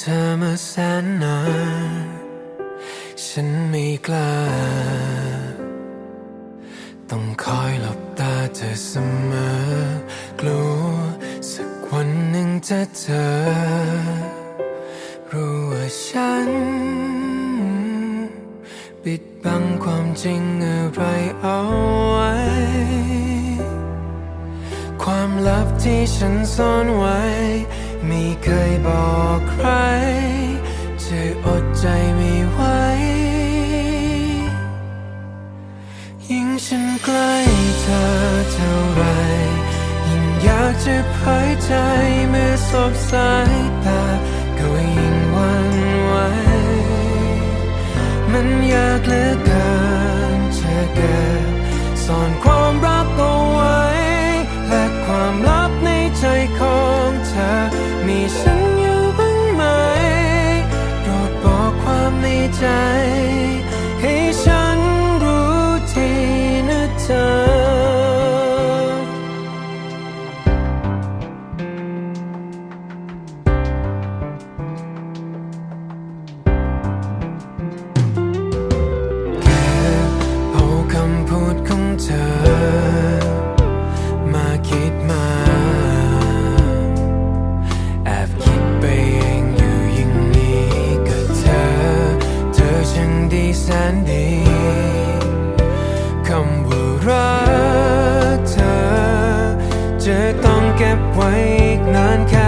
เธอมาแสนนานฉันไม่กล้า ต้องคอยหลับตาเธอเสมอกลัวสักวันหนึ่งจะเจอ รู้ว่าฉัน ปิดบังความจริงอะไรเอาไว้ ความลับที่ฉันซ่อนไว้ ไม่เคยบอกใคร จะอดใจไม่ไหวยิ่งฉันใกล้เธอเท่าไร ยิ่งอยากจะเผยใจเมื่อสบสายตาก็ยิ่งหวันไหวมันยากเหลือเกิน เธอ มาคิดมา แอบคิดไปเองอยู่อย่างนี้กับเธอ เธอช่างดีแสนดีคำว่ารักเธอ จะต้องเก็บไว้อีกนานแค่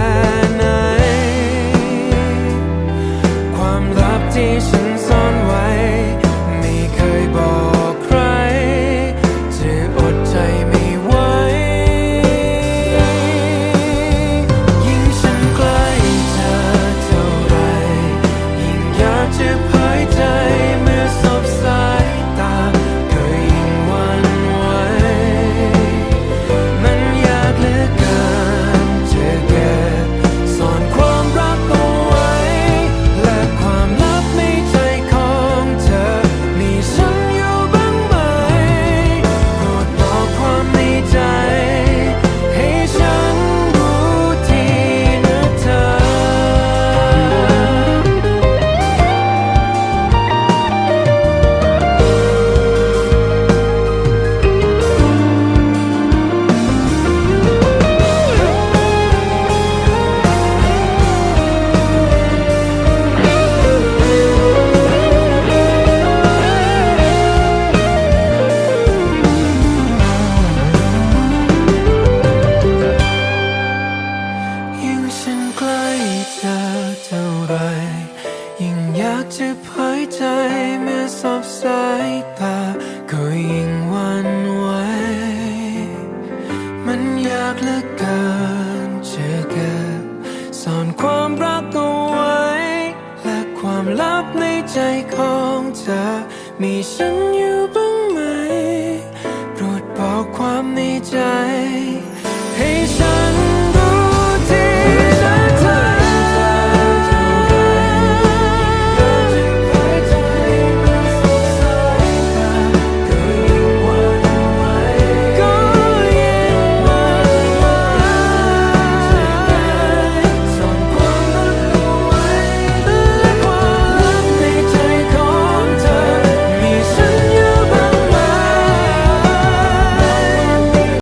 ใกล้เธอเท่าไร ยิ่งอยากจะเผยใจเมื่อสบสายตา ก็ยิ่งหวันไหว มันยากเหลือเกินจะเก็บซ่อนความรักเอาไว้ และความลับในใจของเธอ มีฉันอยู่บ้างไหม โปรดบอกความในใจ